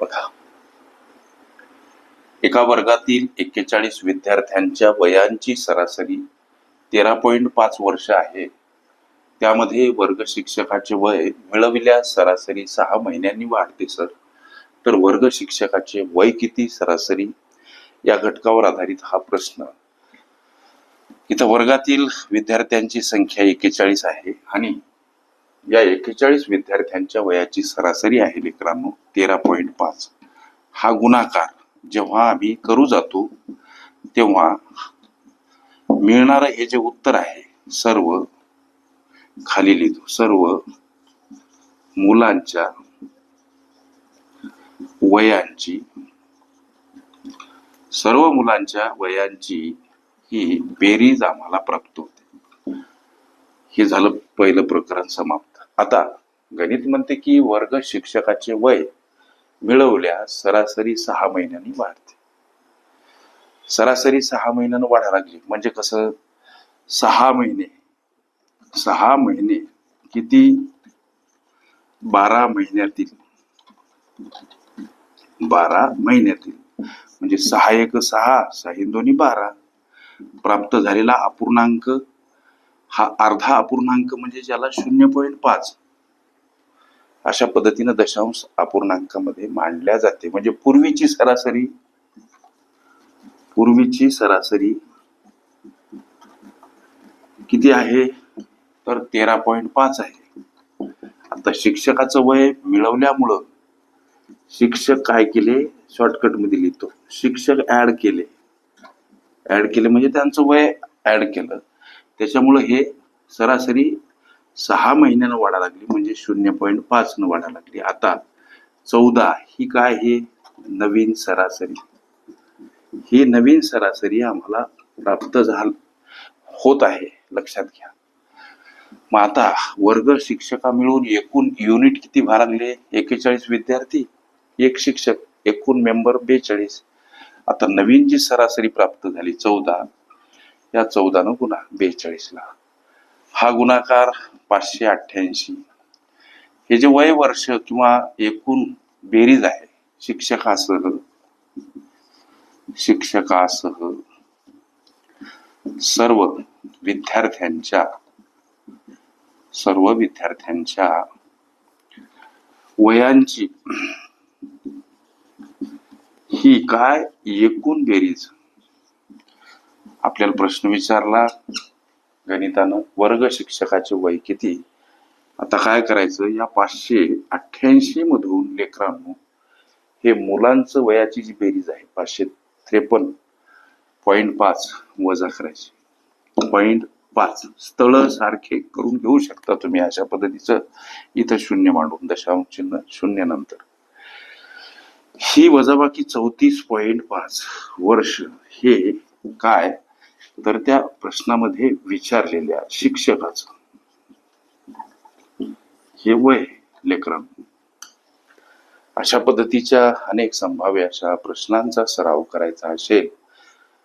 बघा. एका वर्गातील एक्केचाळीस विद्यार्थ्यांच्या वयांची सरासरी तेरा पॉईंट पाच वर्ष आहे. त्यामध्ये वर्ग शिक्षकाचे वय मिळविल्या सरासरी सहा महिन्यांनी वाढते सर. तर वर्ग शिक्षकाचे वय किती सरासरी? या घटकावर आधारित हा प्रश्न. इथं वर्गातील विद्यार्थ्यांची संख्या एक्केचाळीस आहे आणि या एक्केचाळीस विद्यार्थ्यांच्या वयाची सरासरी आहे लेकरांनो तेरा पॉईंट पाच. हा गुणाकार जेव्हा आम्ही करू जातो तेव्हा मिळणारं हे जे उत्तर आहे सर्व खाली लिहितो. सर्व मुलांच्या वयांची सर्व मुलांच्या वयांची ही बेरीज आम्हाला प्राप्त होते. हे झालं पहिलं प्रकरण समाप्त. आता गणित म्हणते की वर्ग शिक्षकाचे वय मिळवल्यास सरासरी सहा महिन्यांनी वाढते. सरासरी सहा महिन्यानं वाढायला लागली. म्हणजे कसं? सहा महिने. सहा महिने. किती? बारा महिन्यातील. बारा महिन्यातील. म्हणजे सहा एक सहा सहा दोन्ही बारा. प्राप्त झालेला अपूर्णांक हा अर्धा अपूर्णांक म्हणजे ज्याला शून्य पॉईंट पाच अशा पद्धतीनं दशांश अपूर्णांकामध्ये मांडल्या जाते. म्हणजे पूर्वीची सरासरी पूर्वीची सरासरी किती आहे? तर तेरा पॉईंट पाच आहे. आता शिक्षकाचं वय मिळवल्यामुळं शिक्षक काय केले? शॉर्टकटमध्ये लिहितो. शिक्षक ऍड केले. ऍड केले म्हणजे त्यांचं वय ऍड केलं. त्याच्यामुळं हे सरासरी सहा महिन्यानं वाढा लागली म्हणजे शून्य पॉईंट पाचनं वाढा लागली. आता चौदा ही काय हे नवीन सरासरी. ही नवीन सरासरी आम्हाला प्राप्त झाल होत आहे लक्षात घ्या. मग आता वर्ग शिक्षका मिळून एकूण युनिट किती व्हायला लागले? एकेचाळीस विद्यार्थी एक शिक्षक एकूण मेंबर बेचाळीस. आता नवीन जी सरासरी प्राप्त झाली चौदा या चौदानं गुन्हा बेचाळीसला. हा गुणाकार पाचशे अठ्ठ्याऐंशी. हे जे वय वर्ष किंवा एकूण बेरीज आहे शिक्षकासह शिक्षकासह सर्व विद्यार्थ्यांच्या सर्व विद्यार्थ्यांच्या वयांची ही काय एकूण बेरीज? आपल्याला प्रश्न विचारला गणितानं वर्ग शिक्षकाचे वय किती? आता काय करायचं? या पाचशे अठ्ठ्याऐंशी मधून लेकरांनो हे मुलांचं वयाची जी बेरीज आहे पाचशे त्रेपन्न पॉईंट पाच वजा करायची. पॉईंट पाच स्थळ सारखे करून घेऊ शकता तुम्ही अशा पद्धतीचं इथं शून्य मांडून दशांश चिन्ह शून्य नंतर. ही वजाबाकी चौतीस पॉईंट पाच वर्ष हे काय? तर त्या प्रश्नामध्ये विचारलेल्या शिक्षकाचं हे वय लेकरां अशा पद्धतीच्या अनेक संभाव्य अशा प्रश्नांचा सराव करायचा असेल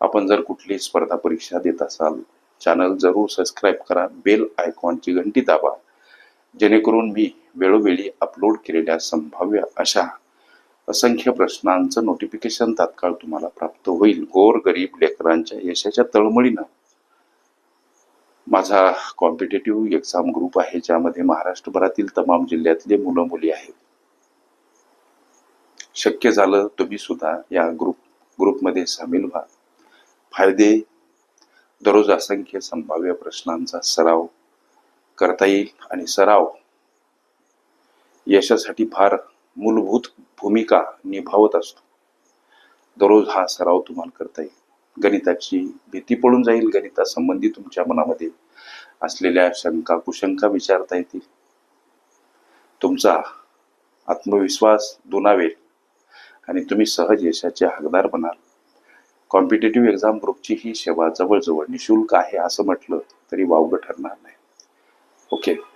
आपण जर कुठली स्पर्धा परीक्षा देत असाल चॅनल जरूर सबस्क्राईब करा बेल आयकॉनची घंटी दाबा जेणेकरून मी वेळोवेळी अपलोड केलेल्या संभाव्य अशा असंख्य प्रश्नांचं नोटिफिकेशन तात्काळ तुम्हाला प्राप्त होईल. गोर गरीब लेकरांच्या यशाच्या तळमळीनं. माझा कॉम्पिटेटिव्ह एक्झाम ग्रुप आहे ज्यामध्ये महाराष्ट्रभरातील तमाम जिल्ह्यातले मुलं मुली आहेत. शक्य झालं तुम्ही सुद्धा या ग्रुप ग्रुपमध्ये सामील व्हा. फायदे दररोज असंख्य संभाव्य प्रश्नांचा सराव करता येईल आणि सराव यशासाठी फार मूलभूत भूमिका निभावत असतो. दररोज हा सराव तुम्हाला करता येईल. गणिताची भीती पडून जाईल. गणितासंबंधी तुमच्या मनामध्ये असलेल्या शंका कुशंका विचारता येतील. तुमचा आत्मविश्वास दुनावेल आणि तुम्ही सहज यशाचे हकदार बनाल. कॉम्पिटेटिव्ह एक्झाम ग्रुपची ही सेवा जवळजवळ निशुल्क आहे असं म्हटलं तरी वावगं ठरणार नाही. ओके.